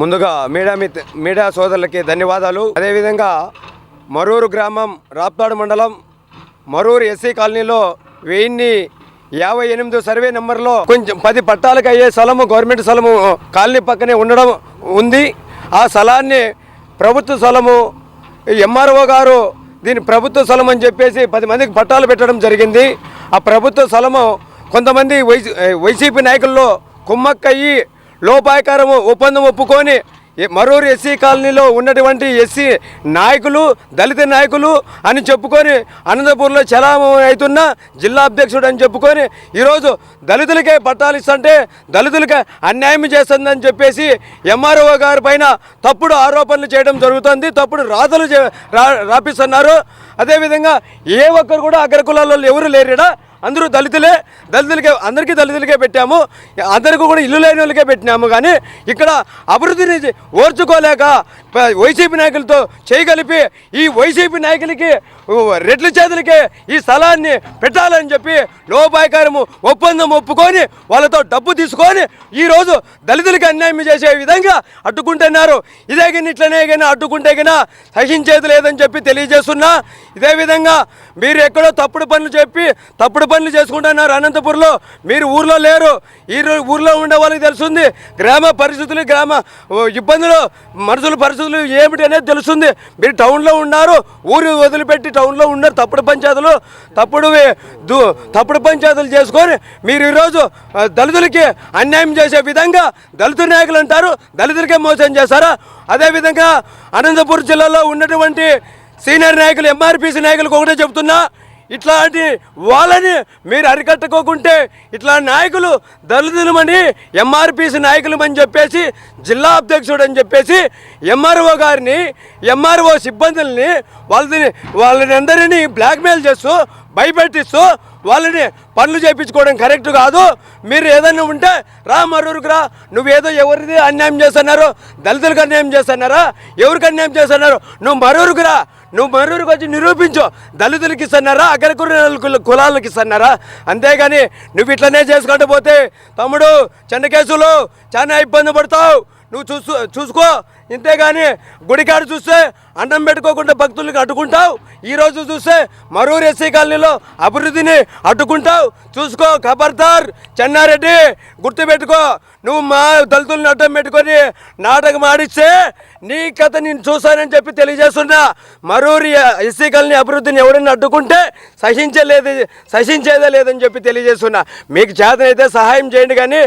ముందుగా media myth media సోదరులకి ధన్యవాదాలు. అదేవిధంగా మరూరు గ్రామం రాప్తాడు మండలం మరూరు ఎస్సీ కాలనీలో వెయ్యిన్ని యాభై ఎనిమిది సర్వే నెంబర్లో కొంచెం పది పట్టాలకు అయ్యే స్థలము గవర్నమెంట్ స్థలము కాలనీ పక్కనే ఉండడం ఉంది. ఆ స్థలాన్ని ప్రభుత్వ స్థలము ఎంఆర్ఓ గారు దీని ప్రభుత్వ స్థలం అని చెప్పేసి పది మందికి పట్టాలు పెట్టడం జరిగింది. ఆ ప్రభుత్వ స్థలము కొంతమంది వైసీ వైసీపీ నాయకుల్లో కుమ్మక్కయ్యి లోపాయకారము ఒప్పందం ఒప్పుకొని మరూరు ఎస్సీ కాలనీలో ఉన్నటువంటి ఎస్సీ నాయకులు దళిత నాయకులు అని చెప్పుకొని అనంతపూర్లో చలామణి అవుతున్న జిల్లా అధ్యక్షుడు అని చెప్పుకొని ఈరోజు దళితులకే పట్టాలు ఇస్తుంటే దళితులకే అన్యాయం చేస్తుందని చెప్పేసి ఎంఆర్ఓ గారి పైన తప్పుడు ఆరోపణలు చేయడం జరుగుతుంది తప్పుడు రాతలు చే- రా- రాపిస్తున్నారు. అదేవిధంగా ఏ ఒక్కరు కూడా అగ్రకులాల్లో ఎవరు లేరుడా? అందరూ దళితులే దళితులకే అందరికీ దళితులకే పెట్టాము. అందరికీ కూడా ఇల్లు లేని వాళ్ళకే పెట్టినాము. కానీ ఇక్కడ అభివృద్ధిని ఓర్చుకోలేక వైసీపీ నాయకులతో చేయగలిపి ఈ వైసీపీ నాయకులకి రెడ్ల చేతులకే ఈ స్థలాన్ని పెట్టాలని చెప్పి లోపాయకారము ఒప్పందం ఒప్పుకొని వాళ్ళతో డబ్బు తీసుకొని ఈరోజు దళితులకి అన్యాయం చేసే విధంగా అడ్డుకుంటున్నారు. ఇదే కానీ ఇట్లనే కానీ అడ్డుకుంటే కన్నా సహించేది లేదని చెప్పి తెలియజేస్తున్నా. ఇదే విధంగా మీరు ఎక్కడో తప్పుడు పనులు చెప్పి తప్పుడు పనులు చేసుకుంటున్నారు అనంతపురంలో. మీరు ఊర్లో లేరు. ఈ ఊర్లో ఉండే వాళ్ళకి తెలుస్తుంది. గ్రామ పరిస్థితులు గ్రామ ఇబ్బందులు మనుషుల పరిస్థితులు ఏమిటి అనేది తెలుస్తుంది. మీరు టౌన్లో ఉన్నారు ఊరు వదిలిపెట్టి టౌన్లో ఉన్నారు తప్పుడు పంచాయతీలు తప్పుడు తప్పుడు పంచాయతీలు చేసుకొని మీరు ఈరోజు దళితులకి అన్యాయం చేసే విధంగా దళిత నాయకులు అంటారు. దళితులకే మోసం చేస్తారా అదేవిధంగా అనంతపురం జిల్లాలో ఉన్నటువంటి సీనియర్ నాయకులు ఎంఆర్పిసి నాయకులకు ఒకటే చెబుతున్నా ఇట్లాంటి వాళ్ళని మీరు అరికట్టుకోకుంటే ఇట్లా నాయకులు దళితులమని ఎంఆర్పిసి నాయకులమని చెప్పేసి జిల్లా అధ్యక్షుడు అని చెప్పేసి ఎంఆర్ఓ గారిని ఎంఆర్ఓ సిబ్బందుల్ని వాళ్ళని వాళ్ళని అందరినీ బ్లాక్మెయిల్ చేస్తూ భయపెట్టిస్తూ వాళ్ళని పనులు చేయించుకోవడం కరెక్ట్ కాదు. మీరు ఏదైనా ఉంటే రా మరూరుకు రా. నువ్వేదో ఎవరిది అన్యాయం చేస్తున్నారు దళితులకు అన్యాయం చేస్తున్నారా? ఎవరికి అన్యాయం చేస్తున్నారు? నువ్వు మరూరుకు రా. నువ్వు మరూరుకు వచ్చి నిరూపించు. దళితులకి ఇస్తున్నారా అగ్రకుల కులాలకి ఇస్తున్నారా అంతేగాని నువ్వు ఇట్లనే చేసుకుంటూ పోతే తమ్ముడు చిన్న కేసులు చాలా ఇబ్బంది పడతావు. నువ్వు చూసు చూసుకో. ఇంతేగాని గుడికాడ చూస్తే అన్నం పెట్టుకోకుండా భక్తులకు అడ్డుకుంటావు. ఈరోజు చూస్తే మరూరు ఎస్సీ కాలనీలో అభివృద్ధిని అడ్డుకుంటావు. చూసుకో ఖబర్దార్ చెన్నారెడ్డి గుర్తుపెట్టుకో. నువ్వు మా దళితులను అడ్డం పెట్టుకొని నాటకం ఆడిస్తే నీ కథ నేను చూశానని చెప్పి తెలియజేస్తున్నా మరూరి ఎస్సీ కాలనీ అభివృద్ధిని ఎవరైనా అడ్డుకుంటే సహించలేదు సహించేదే లేదని చెప్పి తెలియజేస్తున్నా. మీకు చేతనైతే సహాయం చేయండి కానీ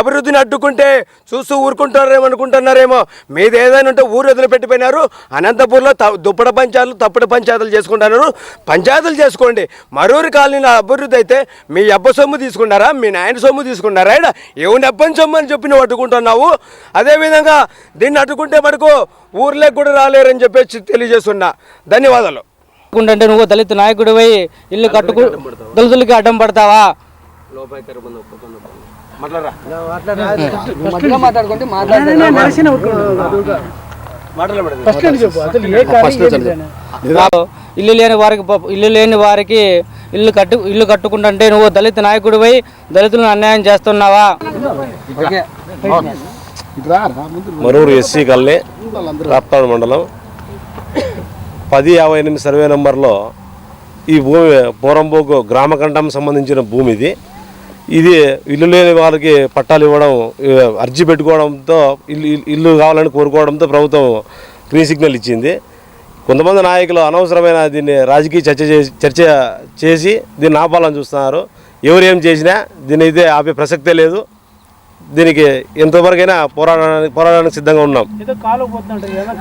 అభివృద్ధిని అడ్డుకుంటే చూస్తూ ఊరుకుంటారేమో అనుకుంటున్నారేమో. మీదే ఏదైనా ఉంటే ఊరు వదిలిపెట్టిపోయినారు అనంతపూర్లో దుప్పడ పంచాయతీలు తప్పుడు పంచాయతీలు చేసుకుంటున్నారు. పంచాయతీలు చేసుకోండి. మరూరు కాలనీలో అభివృద్ధి అయితే మీ అబ్బ సొమ్ము తీసుకున్నారా? మీ నాయన సొమ్ము తీసుకున్నారా? ఈడ ఎవరి అబ్బని సొమ్ము అని చెప్పి నువ్వు అడ్డుకుంటున్నావు? అదేవిధంగా దీన్ని అడ్డుకుంటే మటుకు ఊర్లోకి కూడా రాలేరని చెప్పేసి తెలియజేస్తున్నా. ధన్యవాదాలు. అంటే నువ్వు దళిత నాయకుడివై ఇల్లు కట్టుకు దళితులకి అడ్డం పడతావా? మాట్లాడుకుంటే ఇల్లు లేని వారికి ఇల్లు లేని వారికి ఇల్లు కట్టు ఇల్లు కట్టుకుంటుంటే నువ్వు దళిత నాయకుడివై దళితులను అన్యాయం చేస్తున్నావా? మరూరు ఎస్సీ కాలనీ రాప్తాడు మండలం. పది యాభై ఎనిమిది సర్వే నెంబర్లో ఈ భూమి పూరంబోకు గ్రామకంఠం సంబంధించిన భూమి ఇది. ఇది ఇల్లు లేని వాళ్ళకి పట్టాలు ఇవ్వడం అర్జీ పెట్టుకోవడంతో ఇల్లు ఇల్లు కావాలని కోరుకోవడంతో ప్రభుత్వం గ్రీన్ సిగ్నల్ ఇచ్చింది. కొంతమంది నాయకులు అనవసరమైన దీన్ని రాజకీయ చర్చ చేసి చర్చ చేసి దీన్ని ఆపాలని చూస్తున్నారు. ఎవరు ఏం చేసినా దీన్ని అయితే ఆపే ప్రసక్తే లేదు. దీనికి ఎంతవరకైనా పోరాడడానికి పోరాడడానికి సిద్ధంగా ఉన్నాం.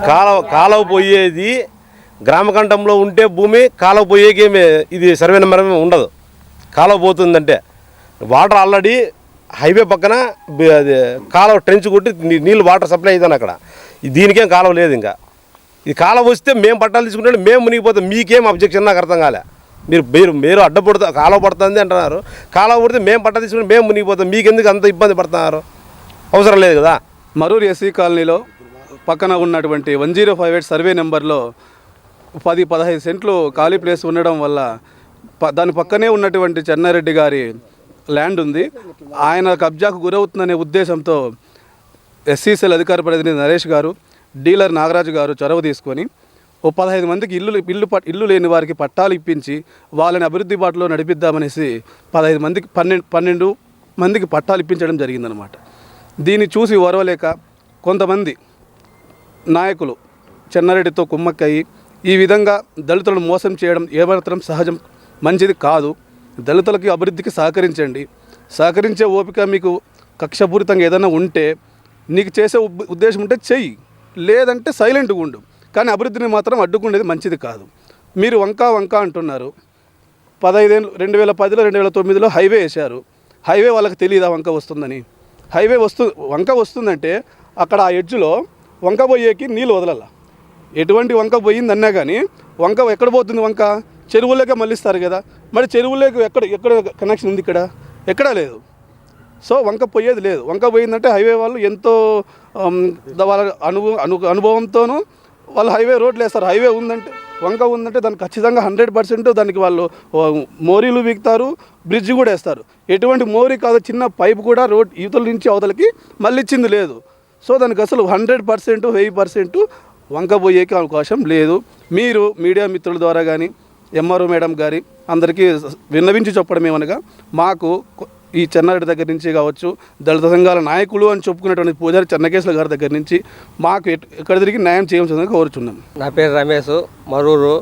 కాలువ కాలువ పోయేది గ్రామకంఠంలో ఉంటే భూమి కాలువ పోయేకేమి ఇది సర్వే నెంబర్ ఉండదు. కాలువ పోతుందంటే. వాటర్ ఆల్రెడీ హైవే పక్కన అది కాలువ ట్రెంచ్ కొట్టి నీళ్ళు వాటర్ సప్లై అవుతాను అక్కడ. దీనికేం కాలువ లేదు ఇంకా. ఈ కాలువ వస్తే మేము పట్టాలు తీసుకుంటే మేము మునిగిపోతాం మీకేం అబ్జెక్షన్ నాకు అర్థం కాలే. మీరు మీరు మీరు అడ్డపడుతా కాలువ పడుతుంది అంటున్నారు. కాలువ పడితే మేము పట్ట తీసుకుంటే మేము మునిగిపోతాం మీకెందుకు అంత ఇబ్బంది పడుతున్నారు? అవసరం లేదు కదా? మరూరు ఎస్సీ కాలనీలో పక్కన ఉన్నటువంటి one zero five eight survey నెంబర్లో పది పదహైదు సెంట్లు ఖాళీ ప్లేస్ ఉండడం వల్ల ప దాని పక్కనే ఉన్నటువంటి చెన్నారెడ్డి గారి ల్యాండ్ ఉంది. ఆయన కబ్జాకు గురవుతుందనే ఉద్దేశంతో ఎస్సీసీఎల్ అధికార ప్రతినిధి నరేష్ గారు డీలర్ నాగరాజు గారు చొరవ తీసుకొని ఓ పదహైదు మందికి ఇల్లు ఇల్లు ఇల్లు లేని వారికి పట్టాలు ఇప్పించి వాళ్ళని అభివృద్ధి బాటలో నడిపిద్దామనేసి పదహైదు మందికి పన్నెండు పన్నెండు మందికి పట్టాలు ఇప్పించడం జరిగిందనమాట దీన్ని చూసి ఓర్వలేక కొంతమంది నాయకులు చెన్నారెడ్డితో కుమ్మక్కయ్యి ఈ విధంగా దళితులను మోసం చేయడం ఏమాత్రం సహజం మంచిది కాదు. దళితులకి అభివృద్ధికి సహకరించండి. సహకరించే ఓపిక మీకు కక్షపూరితంగా ఏదైనా ఉంటే నీకు చేసే ఉద్దేశం ఉంటే చెయ్యి. లేదంటే సైలెంట్గా ఉండు. కానీ అభివృద్ధిని మాత్రం అడ్డుకునేది మంచిది కాదు. మీరు వంక వంక అంటున్నారు. పదహైదేళ్ళు రెండు వేల పదిలో రెండు వేల తొమ్మిదిలో హైవే వేశారు. హైవే వాళ్ళకి తెలియదా వంక వస్తుందని? హైవే వస్తు వంక వస్తుందంటే అక్కడ ఆ ఎడ్జ్లో వంక పోయేకి నీళ్ళు వదలాల. ఎటువంటి వంక పోయిందన్నా కానీ వంక ఎక్కడ పోతుంది వంక? చెరువులోకే మళ్ళిస్తారు కదా. మరి చెరువులోకి ఎక్కడ ఎక్కడ కనెక్షన్ ఉంది ఇక్కడ? ఎక్కడా లేదు. సో వంక పోయేది లేదు. వంక పోయిందంటే హైవే వాళ్ళు ఎంతో వాళ్ళ అనుభవం అను అనుభవంతోనూ వాళ్ళు హైవే రోడ్లు వేస్తారు. హైవే ఉందంటే వంక ఉందంటే దానికి ఖచ్చితంగా హండ్రెడ్ పర్సెంట్ దానికి వాళ్ళు మోరీలు బిగుతారు బ్రిడ్జ్ కూడా వేస్తారు. ఎటువంటి మోరీ కాదు చిన్న పైప్ కూడా రోడ్ యువతల నుంచి అవతలకి మళ్ళీ ఇచ్చింది లేదు. సో దానికి అసలు హండ్రెడ్ పర్సెంట్ వెయ్యి పర్సెంట్ వంక పోయేకి అవకాశం లేదు. మీరు మీడియా మిత్రుల ద్వారా కానీ ఎంఆర్ఓ మేడం గారి అందరికీ విన్నవించి చెప్పడం ఏమనగా మాకు ఈ చెన్నారెడ్డి దగ్గర నుంచి కావచ్చు దళిత సంఘాల నాయకులు అని చెప్పుకునేటువంటి పూజారి చెన్నకేశ్వర గారి దగ్గర నుంచి మాకు ఎక్కడ తిరిగి న్యాయం చేయించాలని కోరుచున్నాం. నా పేరు రమేష్ మరూరు.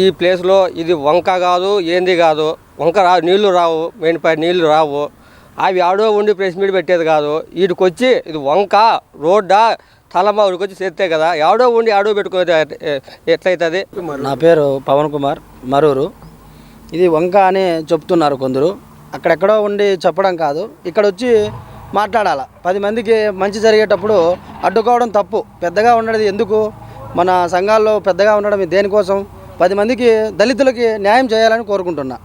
ఈ ప్లేస్లో ఇది వంక కాదు ఏంది కాదు. వంక రా నీళ్ళు రావు మెయిన్ పై నీళ్ళు రావు. అవి ఆడో ఉండి ప్రెస్ మీట్ పెట్టేది కాదు. వీటికి వచ్చి ఇది వంక రోడ్డా తలమా వీడికి వచ్చి చేస్తే కదా ఆడో ఉండి ఆడో పెట్టుకునేది ఎట్లయితుంది? నా పేరు పవన్ కుమార్ మరూరు. ఇది వంక అని చెప్తున్నారు కొందరు. అక్కడెక్కడో ఉండి చెప్పడం కాదు. ఇక్కడ వచ్చి మాట్లాడాల. పది మందికి మంచి జరిగేటప్పుడు అడ్డుకోవడం తప్పు. పెద్దగా ఉండడం ఎందుకు? మన సంఘాల్లో పెద్దగా ఉండడం దేనికోసం? పది మందికి దళితులకి న్యాయం చేయాలని కోరుకుంటున్నా.